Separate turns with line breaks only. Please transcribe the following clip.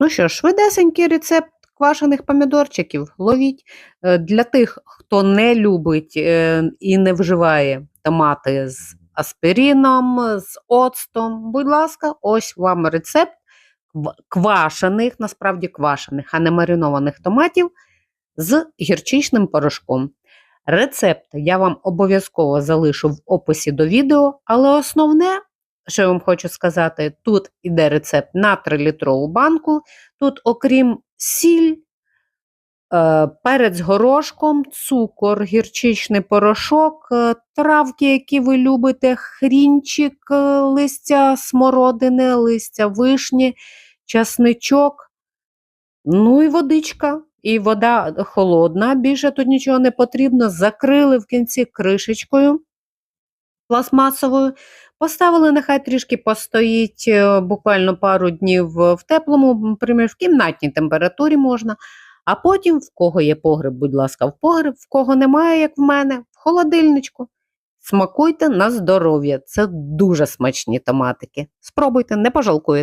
Ну що ж, швидесенький рецепт квашених помідорчиків. Ловіть. Е, Для тих, хто не любить е, і не вживає томати з аспіріном, з оцтом, будь ласка, ось вам рецепт квашених, насправді квашених, а не маринованих томатів з гірчичним порошком. Рецепт я вам обов'язково залишу в описі до відео, але основне, що я вам хочу сказати, тут іде рецепт на 3-літрову банку. Тут, окрім сіль, е, перець горошком, цукор, гірчичний порошок, е, травки, які ви любите, хрінчик, е, листя смородини, листя вишні, часничок, ну і водичка. І вода холодна, більше тут нічого не потрібно. Закрили в кінці кришечкою пластмасовою, поставили, нехай трішки постоїть е, буквально пару днів в теплому, примір, в кімнатній температурі можна. А потім, в кого є погреб, будь ласка, в погреб, в кого немає, як в мене, в холодильничку. Смакуйте на здоров'я. Це дуже смачні томатики. Спробуйте, не пожалкуєте.